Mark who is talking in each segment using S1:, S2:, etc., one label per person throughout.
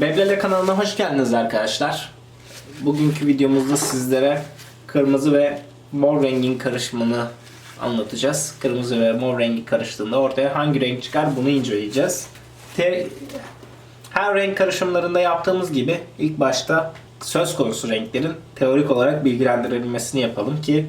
S1: Beblele kanalına hoş geldiniz arkadaşlar. Bugünkü videomuzda sizlere kırmızı ve mor rengin karışımını anlatacağız. Kırmızı ve mor rengi karıştığında ortaya hangi renk çıkar bunu inceleyeceğiz. Te- her renk karışımlarında yaptığımız gibi ilk başta söz konusu renklerin teorik olarak bilgilendirilmesini yapalım ki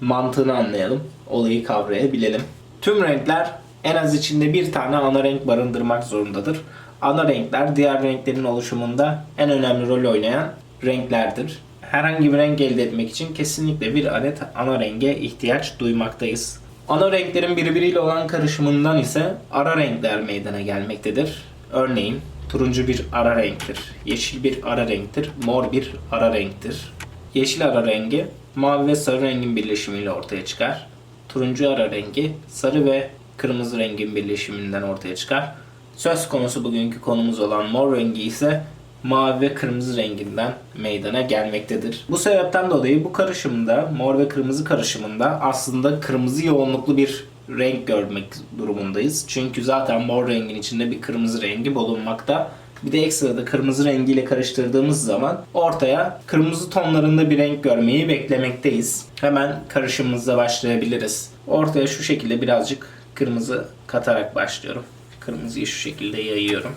S1: mantığını anlayalım, olayı kavrayabilelim. Tüm renkler en az içinde bir tane ana renk barındırmak zorundadır. Ana renkler diğer renklerin oluşumunda en önemli rol oynayan renklerdir. Herhangi bir renk elde etmek için kesinlikle bir adet ana renge ihtiyaç duymaktayız. Ana renklerin birbiriyle olan karışımından ise ara renkler meydana gelmektedir. Örneğin turuncu bir ara renktir, yeşil bir ara renktir, mor bir ara renktir. Yeşil ara rengi mavi ve sarı rengin birleşimiyle ortaya çıkar. Turuncu ara rengi sarı ve kırmızı rengin birleşiminden ortaya çıkar. Söz konusu bugünkü konumuz olan mor rengi ise mavi ve kırmızı renginden meydana gelmektedir. Bu sebepten dolayı bu karışımda, mor ve kırmızı karışımında aslında kırmızı yoğunluklu bir renk görmek durumundayız. Çünkü zaten mor rengin içinde bir kırmızı rengi bulunmakta. Bir de ekstra da kırmızı rengiyle karıştırdığımız zaman ortaya kırmızı tonlarında bir renk görmeyi beklemekteyiz. Hemen karışımımıza başlayabiliriz. Ortaya şu şekilde birazcık kırmızı katarak başlıyorum. Kırmızıyı şu şekilde yayıyorum.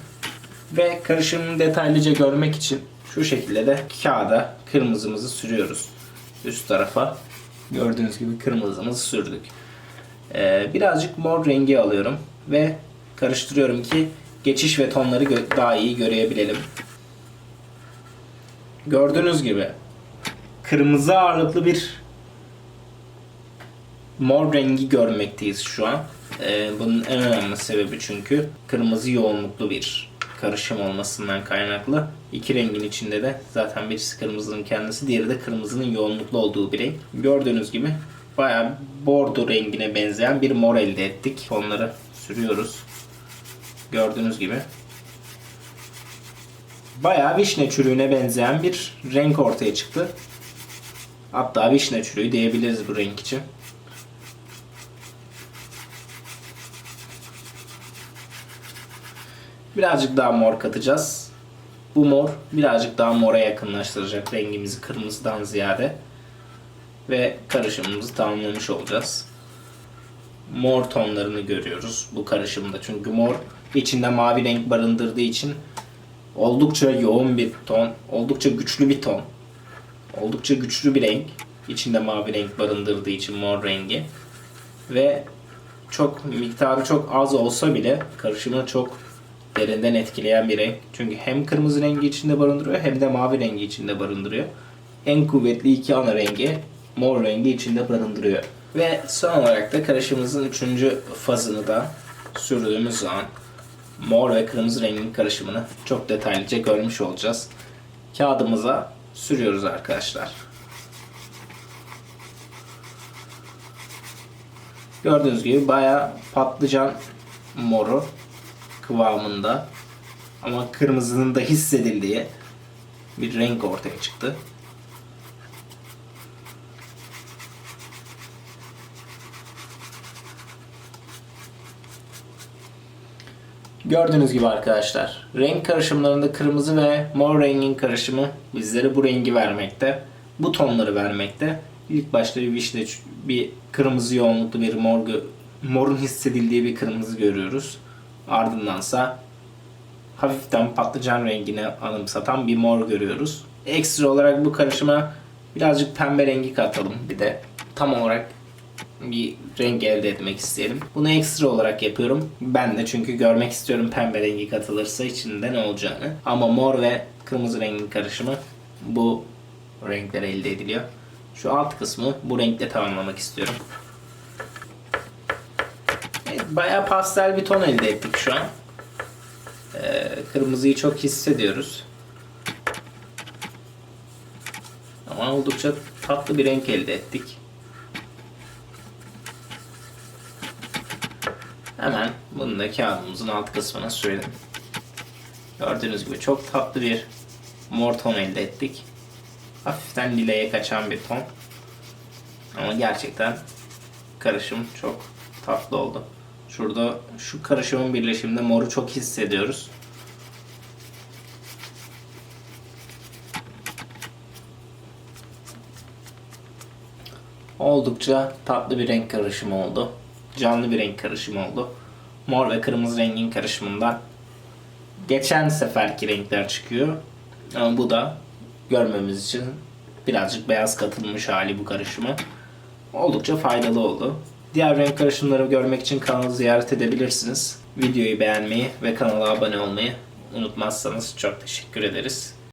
S1: Ve karışımını detaylıca görmek için şu şekilde de kağıda kırmızımızı sürüyoruz. Üst tarafa gördüğünüz gibi kırmızımızı sürdük. Ee, birazcık mor rengi alıyorum ve karıştırıyorum ki geçiş ve tonları daha iyi görebilelim. Gördüğünüz gibi kırmızı ağırlıklı bir mor rengi görmekteyiz şu an. Ee, bunun en önemli sebebi çünkü kırmızı yoğunluklu bir karışım olmasından kaynaklı. İki rengin içinde de zaten birisi kırmızının kendisi, diğeri de kırmızının yoğunluklu olduğu bir renk. Gördüğünüz gibi bayağı bordo rengine benzeyen bir mor elde ettik. Onları sürüyoruz. Gördüğünüz gibi bayağı vişne çürüğüne benzeyen bir renk ortaya çıktı. Hatta vişne çürüğü diyebiliriz bu renk için. Birazcık daha mor katacağız. Bu mor birazcık daha mora yakınlaştıracak rengimizi kırmızıdan ziyade. Ve karışımımızı tamamlamış olacağız. Mor tonlarını görüyoruz bu karışımda. Çünkü mor içinde mavi renk barındırdığı için oldukça yoğun bir ton, oldukça güçlü bir ton. Oldukça güçlü bir renk. İçinde mavi renk barındırdığı için mor rengi. Ve çok miktarı çok az olsa bile karışımı çok derinden etkileyen bir renk. Çünkü hem kırmızı rengi içinde barındırıyor hem de mavi rengi içinde barındırıyor. En kuvvetli iki ana rengi mor rengi içinde barındırıyor. Ve son olarak da karışımımızın üçüncü fazını da sürdüğümüz zaman mor ve kırmızı rengin karışımını çok detaylıca görmüş olacağız. Kağıdımıza sürüyoruz arkadaşlar. Gördüğünüz gibi bayağı patlıcan moru kıvamında ama kırmızının da hissedildiği bir renk ortaya çıktı. Gördüğünüz gibi arkadaşlar renk karışımlarında kırmızı ve mor rengin karışımı bizlere bu rengi vermekte. Bu tonları vermekte. İlk başta bir vişne bir kırmızı yoğunluklu bir mor morun hissedildiği bir kırmızı görüyoruz. Ardındansa hafiften patlıcan rengine anımsatan bir mor görüyoruz. Ekstra olarak bu karışıma birazcık pembe rengi katalım bir de. Tam olarak bir renk elde etmek isteyelim. Bunu ekstra olarak yapıyorum. Ben de çünkü görmek istiyorum pembe rengi katılırsa içinde ne olacağını. Ama mor ve kırmızı rengin karışımı bu renkler elde ediliyor. Şu alt kısmı bu renkle tamamlamak istiyorum. Bayağı pastel bir ton elde ettik şu an. Ee, kırmızıyı çok hissediyoruz. Ama oldukça tatlı bir renk elde ettik. Hemen bunu da kağıdımızın alt kısmına sürelim. Gördüğünüz gibi çok tatlı bir mor ton elde ettik. Hafiften lileye kaçan bir ton. Ama gerçekten karışım çok tatlı oldu. Şurada şu karışımın birleşiminde moru çok hissediyoruz. Oldukça tatlı bir renk karışımı oldu. Canlı bir renk karışımı oldu. Mor ve kırmızı rengin karışımından geçen seferki renkler çıkıyor. Ama bu da görmemiz için birazcık beyaz katılmış hali bu karışımı. Oldukça faydalı oldu. Diğer renk karışımları görmek için kanalı ziyaret edebilirsiniz. Videoyu beğenmeyi ve kanala abone olmayı unutmazsanız çok teşekkür ederiz.